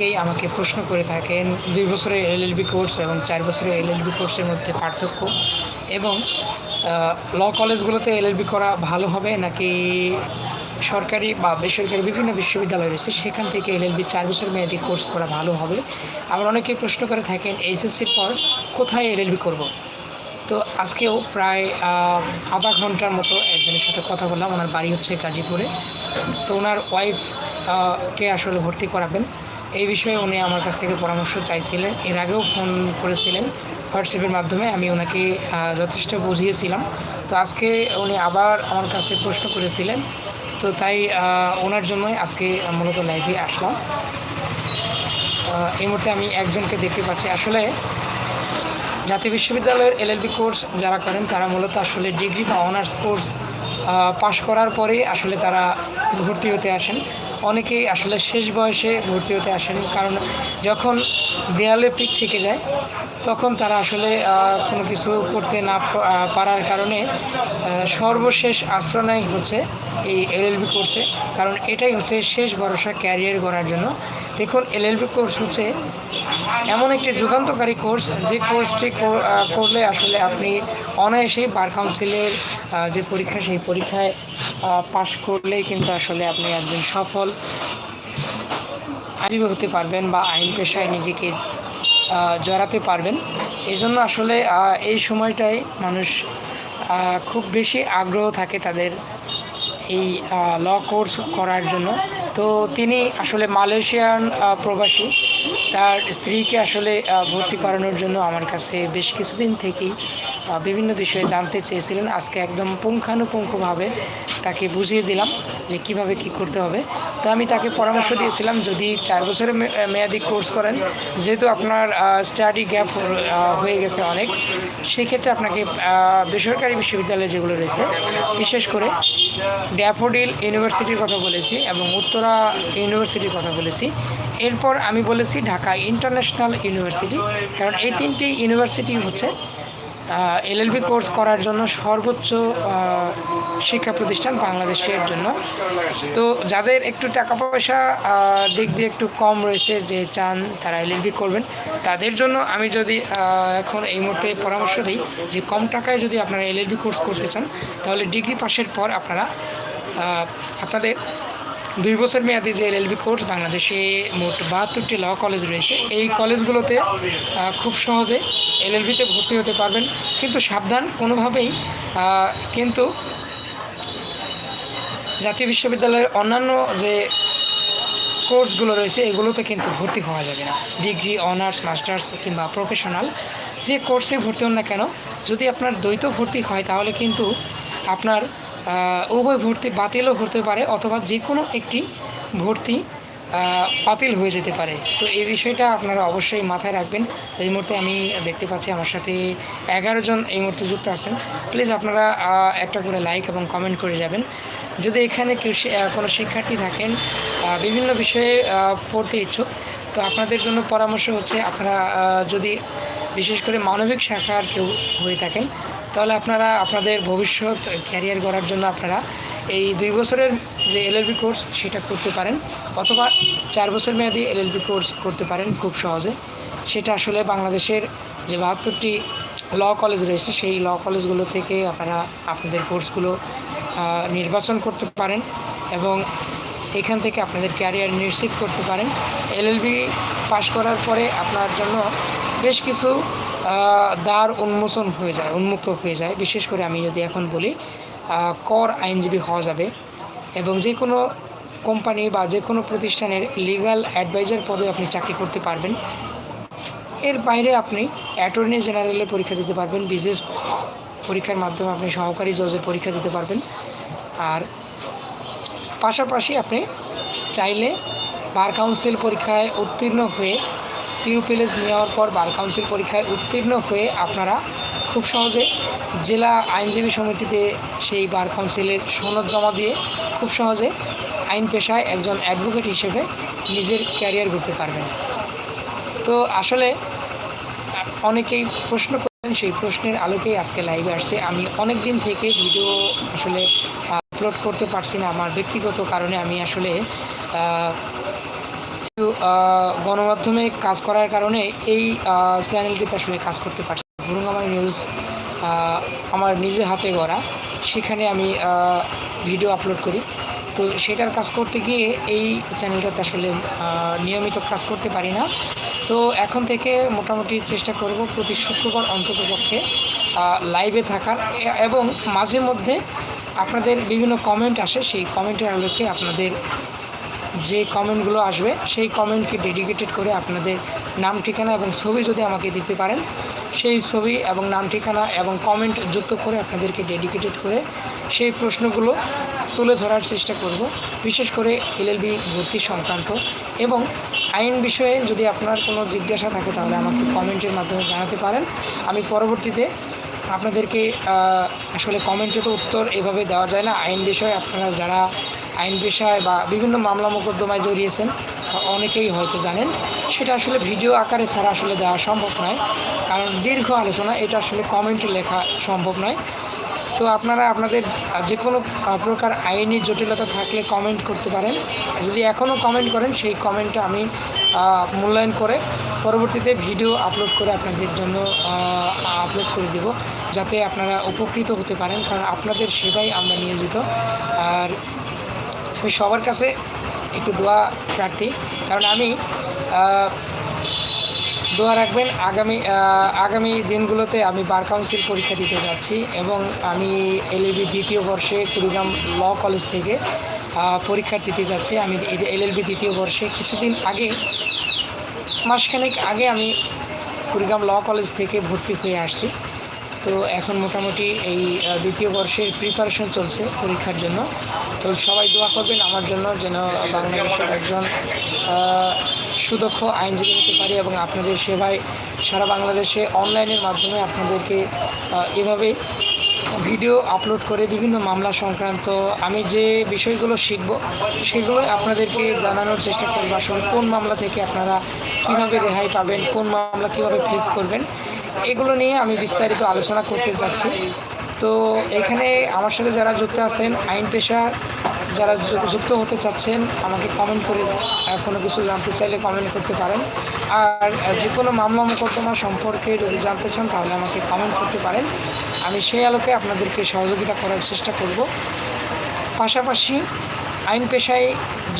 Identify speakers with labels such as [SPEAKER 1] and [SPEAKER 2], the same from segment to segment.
[SPEAKER 1] অনেকেই আমাকে প্রশ্ন করে থাকেন, দুই বছরের এলএলবি কোর্স এবং চার বছরের এলএলবি কোর্সের মধ্যে পার্থক্য এবং ল কলেজগুলোতে এলএলবি করা ভালো হবে নাকি সরকারি বা বেসরকারি বিভিন্ন বিশ্ববিদ্যালয় রয়েছে, সেখান থেকে এলএলবি চার বছর মেয়াদি কোর্স করা ভালো হবে। আবার অনেকেই প্রশ্ন করে থাকেন এইচএসসির পর কোথায় এলএলবি করব? তো আজকেও প্রায় আধা ঘণ্টার মতো একজনের সাথে কথা বললাম, ওনার বাড়ি হচ্ছে গাজীপুরে। তো ওনার ওয়াইফ কে আসলে ভর্তি করাবেন? এই বিষয়ে উনি আমার কাছ থেকে পরামর্শ চাইছিলেন। এর আগেও ফোন করেছিলেন হোয়াটসঅ্যাপের মাধ্যমে, আমি ওনাকে যথেষ্ট বুঝিয়েছিলাম। তো আজকে উনি আবার আমার কাছে প্রশ্ন করেছিলেন। তো তাই ওনার জন্যই আজকে মূলত লাইভে আসলাম। এই মুহূর্তে আমি একজনকে দেখতে পাচ্ছি। আসলে জাতীয় বিশ্ববিদ্যালয়ের এলএলবি কোর্স যারা করেন, তারা মূলত আসলে ডিগ্রি বা অনার্স কোর্স পাশ করার পরে আসলে তারা ভর্তি হতে আসেন। অনেকেই আসলে শেষ বয়সে ভর্তি হতে আসেন, কারণ যখন দেয়ালে পিঠ থেকে যায়, তখন তারা আসলে কোনো কিছু করতে না পারার কারণে সর্বশেষ আশ্রয় হচ্ছে এই এলএলবি করছে কারণ এটাই হচ্ছে শেষ ভরসা ক্যারিয়ার করার জন্য। দেখুন এলএলবি কোর্স হচ্ছে এমন একটি যুগান্তকারী কোর্স যে কোর্সটি কর- করলে আসলে আপনি অনায়াসেই বার কাউন্সিলের যে পরীক্ষা, সেই পরীক্ষায় পাশ করলেই কিন্তু আসলে আপনি একজন সফল আইনজীবী হতে পারবেন বা আইন পেশায় নিজেকে জড়াতে পারবেন। এই জন্য আসলে এই সময়টায় মানুষ খুব বেশি আগ্রহ থাকে তাদের এই ল কোর্স করার জন্য। তো তিনি আসলে মালয়েশিয়ান প্রবাসী। তার স্ত্রীকে আসলে ভর্তি করানোর জন্য আমার কাছে বেশ কিছুদিন থেকেই বিভিন্ন বিষয়ে জানতে চেয়েছিলেন। আজকে একদম পুঙ্খানুপুঙ্খভাবে তাকে বুঝিয়ে দিলাম যে কীভাবে কি করতে হবে। তো আমি তাকে পরামর্শ দিয়েছিলাম, যদি চার বছরের মেয়াদি কোর্স করেন, যেহেতু আপনার স্টাডি গ্যাপ হয়ে গেছে অনেক, সেক্ষেত্রে আপনাকে বেসরকারি বিশ্ববিদ্যালয় যেগুলো রয়েছে, বিশেষ করে ড্যাফোডিল ইউনিভার্সিটির কথা বলেছি এবং উত্তরা ইউনিভার্সিটির কথা বলেছি। এরপর আমি বলেছি ঢাকা ইন্টারন্যাশনাল ইউনিভার্সিটি, কারণ এই তিনটি ইউনিভার্সিটি হচ্ছে এলএলবি কোর্স করার জন্য সর্বোচ্চ শিক্ষা প্রতিষ্ঠান বাংলাদেশের জন্য। তো যাদের একটু টাকা পয়সা দিক দিয়ে একটু কম রয়েছে, যে চান তারা এলএলবি করবেন। তাদের জন্য আমি যদি এখন এই মুহূর্তে পরামর্শ দিই যে কম টাকায় যদি আপনারা এলএলবি কোর্স করতে চান, তাহলে ডিগ্রি পাশের পর আপনারা আপনাদের দুই বছর মেয়াদি যে এলএলবি কোর্স বাংলাদেশে মোট বাহাত্তরটি ল কলেজ রয়েছে, এই কলেজগুলোতে খুব সহজে এলএলবিতে ভর্তি হতে পারবেন। কিন্তু সাবধান, কোনোভাবেই কিন্তু জাতীয় বিশ্ববিদ্যালয়ের অন্যান্য যে কোর্সগুলো রয়েছে, এগুলোতে কিন্তু ভর্তি হওয়া যাবে না। ডিগ্রি, অনার্স, মাস্টার্স কিংবা প্রফেশনাল, যে কোর্সে ভর্তি হন না কেন, যদি আপনার দ্বৈত ভর্তি হয়, তাহলে কিন্তু আপনার উভয় ভর্তি বাতিলও হতে পারে অথবা যে কোনো একটি ভর্তি বাতিল হয়ে যেতে পারে। তো এই বিষয়টা আপনারা অবশ্যই মাথায় রাখবেন। এই মুহূর্তে আমি দেখতে পাচ্ছি আমার সাথে এগারো জন এই মুহূর্তে যুক্ত আছেন। প্লিজ আপনারা একটা করে লাইক এবং কমেন্ট করে যাবেন। যদি এখানে কেউ কোনো শিক্ষার্থী থাকেন বিভিন্ন বিষয়ে পড়তে ইচ্ছুক, তো আপনাদের জন্য পরামর্শ হচ্ছে আপনারা যদি বিশেষ করে মানবিক শাখার কেউ হয়ে থাকেন তাহলে আপনারা আপনাদের ভবিষ্যৎ ক্যারিয়ার গড়ার জন্য আপনারা এই দুই বছরের যে এলএলবি কোর্স সেটা করতে পারেন অথবা চার বছর মেয়াদি এলএলবি কোর্স করতে পারেন খুব সহজে। সেটা আসলে বাংলাদেশের যে বাহাত্তরটি ল কলেজ রয়েছে, সেই ল কলেজগুলো থেকে আপনারা আপনাদের কোর্সগুলো নির্বাচন করতে পারেন এবং এখান থেকে আপনাদের ক্যারিয়ার নিশ্চিত করতে পারেন। এলএলবি পাশ করার পরে আপনার জন্য বেশ কিছু দ্বার উন্মোচন হয়ে যায়, উন্মুক্ত হয়ে যায়। বিশেষ করে আমি যদি এখন বলি কর আইনজীবী হওয়া যাবে এবং যে কোনো কোম্পানি বা যে কোনো প্রতিষ্ঠানের লিগ্যাল অ্যাডভাইজার পদে আপনি চাকরি করতে পারবেন। এর বাইরে আপনি অ্যাটর্নি জেনারেলের পরীক্ষা দিতে পারবেন বিজনেস পরীক্ষার মাধ্যমে আপনি সহকারী জজের পরীক্ষা দিতে পারবেন। আর পাশাপাশি আপনি চাইলে বার কাউন্সিল পরীক্ষায় উত্তীর্ণ হয়ে পিউপিলেজ নেওয়ার পর বার কাউন্সিল পরীক্ষায় উত্তীর্ণ হয়ে আপনারা খুব সহজে জেলা আইনজীবী সমিতিতে সেই বার কাউন্সিলের সনদ জমা দিয়ে খুব সহজে আইন পেশায় একজন অ্যাডভোকেট হিসেবে নিজের ক্যারিয়ার করতে পারবেন। তো আসলে অনেকেই প্রশ্ন করেন, সেই প্রশ্নের আলোকেই আজকে লাইভে আসছে। আমি অনেক দিন থেকে ভিডিও আসলে আপলোড করতে পারছি না। আমার ব্যক্তিগত কারণে আমি আসলে গণমাধ্যমে কাজ করার কারণে এই চ্যানেলটিতে আসলে কাজ করতে পারছি ভুরুঙ্গামাই নিউজ আমার নিজে হাতে গড়া, সেখানে আমি ভিডিও আপলোড করি। তো সেটার কাজ করতে গিয়ে এই চ্যানেলটাতে আসলে নিয়মিত কাজ করতে পারি না। তো এখন থেকে মোটামুটি চেষ্টা করব প্রতি শুক্রবার অন্ততপক্ষে লাইভে থাকার। এবং মাঝে মধ্যে আপনাদের বিভিন্ন কমেন্ট আসে, সেই কমেন্টের আলোকে আপনাদের যে কমেন্টগুলো আসবে, সেই কমেন্টকে ডেডিকেটেড করে আপনাদের নাম, ঠিকানা এবং ছবি যদি আমাকে দিতে পারেন, সেই ছবি এবং নাম, ঠিকানা এবং কমেন্ট যুক্ত করে আপনাদেরকে ডেডিকেটেড করে সেই প্রশ্নগুলো তুলে ধরার চেষ্টা করব। বিশেষ করে এলএলবি ভর্তি সংক্রান্ত এবং আইন বিষয়ে যদি আপনার কোনো জিজ্ঞাসা থাকে, তাহলে আমাকে কমেন্টের মাধ্যমে জানাতে পারেন। আমি পরবর্তীতে আপনাদেরকে আসলে কমেন্টে তো উত্তর এভাবে দেওয়া যায় না। আইন বিষয়ে আপনারা যারা আইন পেশায় বা বিভিন্ন মামলা মোকদ্দমায় জড়িয়েছেন অনেকেই হয়তো জানেন। সেটা আসলে ভিডিও আকারে ছাড়া আসলে দেওয়া সম্ভব নয়। কারণ দীর্ঘ আলোচনা, এটা আসলে কমেন্টে লেখা সম্ভব নয়। তো আপনারা আপনাদের যে কোনো প্রকার আইনি জটিলতা থাকলে কমেন্ট করতে পারেন। যদি এখনও কমেন্ট করেন, সেই কমেন্টটা আমি মূল্যায়ন করে পরবর্তীতে ভিডিও আপলোড করে আপনাদের জন্য আপলোড করে দেব, যাতে আপনারা উপকৃত হতে পারেন। কারণ আপনাদের সেবাই আমরা নিয়োজিত। আর আমি সবার কাছে একটু দোয়া প্রার্থী। কারণ আমি দোয়া রাখবেন, আগামী আগামী দিনগুলোতে আমি বার কাউন্সিল পরীক্ষা দিতে যাচ্ছি এবং আমি এলএলবি দ্বিতীয় বর্ষে কুড়িগ্রাম ল কলেজ থেকে পরীক্ষা দিতে যাচ্ছি। আমি এলএলবি দ্বিতীয় বর্ষে কিছুদিন আগে, মাসখানেক আগে আমি কুড়িগ্রাম ল কলেজ থেকে ভর্তি হয়ে আসছি। তো এখন মোটামুটি এই দ্বিতীয় বর্ষের প্রিপারেশন চলছে পরীক্ষার জন্য। তো সবাই দোয়া করবেন আমার জন্য যেন বাংলাদেশের একজন সুদক্ষ আইনজীবী হতে পারি এবং আপনাদের সেবায় সারা বাংলাদেশে অনলাইনের মাধ্যমে আপনাদেরকে এভাবে ভিডিও আপলোড করে বিভিন্ন মামলা সংক্রান্ত আমি যে বিষয়গুলো শিখব সেগুলোই আপনাদেরকে জানানোর চেষ্টা করব। আসলে কোন মামলা থেকে আপনারা কীভাবে রেহাই পাবেন, কোন মামলা কীভাবে ফেস করবেন এগুলো নিয়ে আমি বিস্তারিত আলোচনা করতে যাচ্ছি। তো এখানে আমার সাথে যারা যুক্ত আছেন, আইন পেশার যারা যুক্ত হতে চাচ্ছেন, আমাকে কমেন্ট করে কোনো কিছু জানতে চাইলে কমেন্ট করতে পারেন। আর যে কোনো মামলা মোকদ্দমা সম্পর্কে যদি জানতে চান, তাহলে আমাকে কমেন্ট করতে পারেন। আমি সেই আলোকে আপনাদেরকে সহযোগিতা করার চেষ্টা করব। পাশাপাশি আইন পেশায়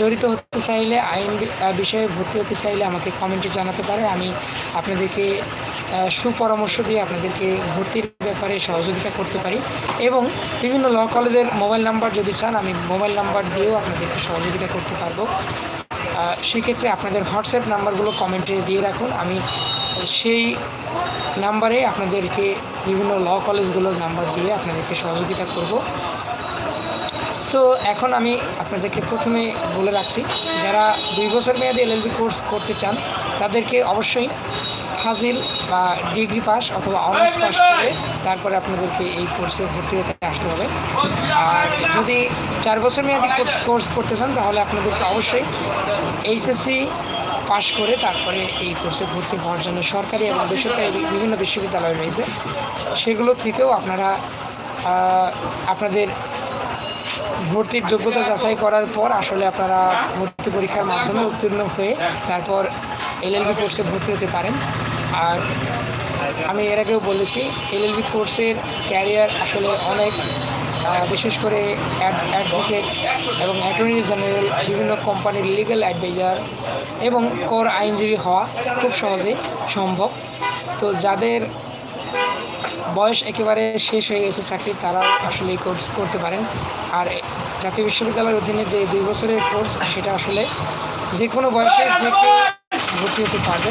[SPEAKER 1] জড়িত হতে চাইলে, আইন বিষয়ে ভর্তি হতে চাইলে আমাকে কমেন্টে জানাতে পারে আমি আপনাদেরকে সুপরামর্শ দিয়ে আপনাদেরকে ভর্তির ব্যাপারে সহযোগিতা করতে পারি এবং বিভিন্ন ল কলেজের মোবাইল নাম্বার যদি চান, আমি মোবাইল নাম্বার দিয়েও আপনাদেরকে সহযোগিতা করতে পারব। সেক্ষেত্রে আপনাদের হোয়াটসঅ্যাপ নাম্বারগুলো কমেন্টে দিয়ে রাখুন। আমি সেই নাম্বারে আপনাদেরকে বিভিন্ন ল কলেজগুলোর নাম্বার দিয়ে আপনাদেরকে সহযোগিতা করব। তো এখন আমি আপনাদেরকে প্রথমে বলে রাখছি, যারা দুই বছর মেয়াদী এলএলবি কোর্স করতে চান, তাদেরকে অবশ্যই ফাজিল বা ডিগ্রি পাস অথবা অনার্স পাস করে তারপরে আপনাদেরকে এই কোর্সে ভর্তি হতে আসতে হবে। আর যদি চার বছর মেয়াদী কোর্স করতে চান, তাহলে আপনাদেরকে অবশ্যই এইচএসসি পাশ করে তারপরে এই কোর্সে ভর্তি হওয়ার জন্য সরকারি এবং বেসরকারি বিভিন্ন বিশ্ববিদ্যালয় রয়েছে। সেগুলো থেকেও আপনারা আপনাদের ভর্তির যোগ্যতা যাচাই করার পর আসলে আপনারা ভর্তি পরীক্ষার মাধ্যমে উত্তীর্ণ হয়ে তারপর এলএলবি কোর্সে ভর্তি হতে পারেন। আর আমি এর আগেও বলেছি এলএলবি কোর্সের ক্যারিয়ার আসলে অনেক বিশেষ করে অ্যাডভোকেট এবং অ্যাটর্নি জেনারেল, বিভিন্ন কোম্পানির লিগ্যাল অ্যাডভাইজার এবং কর আইনজীবী হওয়া খুব সহজেই সম্ভব। তো যাদের বয়স একেবারে শেষ হয়ে গেছে চাকরি তারা আসলে এই কোর্স করতে পারেন। আর জাতীয় বিশ্ববিদ্যালয়ের অধীনে যে দুই বছরের কোর্স, সেটা আসলে যে কোনো বয়সে যে কেউ ভর্তি হতে পারবে।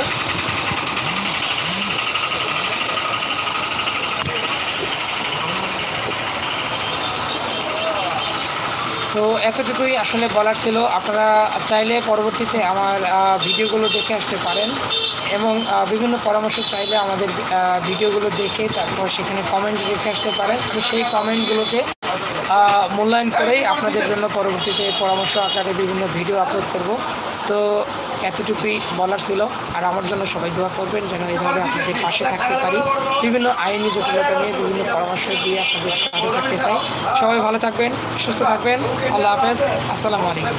[SPEAKER 1] তো এতটুকুই আসলে বলার ছিল। আপনারা চাইলে পরবর্তীতে আমার ভিডিওগুলো দেখে আসতে পারেন এবং বিভিন্ন পরামর্শ চাইলে আমাদের ভিডিওগুলো দেখে তারপর সেখানে কমেন্ট দেখে আসতে পারেন। আমি সেই কমেন্টগুলোকে আহ, মূল্যায়ন করেই আপনাদের জন্য পরবর্তীতে পরামর্শ আকারে বিভিন্ন ভিডিও আপলোড করব। তো এতটুকুই বলার ছিল। আর আমার জন্য সবাই দোয়া করবেন যেন এইভাবে আপনাদের পাশে থাকতে পারি। বিভিন্ন আইনি জটিলতা নিয়ে বিভিন্ন পরামর্শ দিয়ে আপনাদের সাথে থাকতে চাই। সবাই ভালো থাকবেন, সুস্থ থাকবেন। আল্লাহ হাফেজ। আসসালামু আলাইকুম।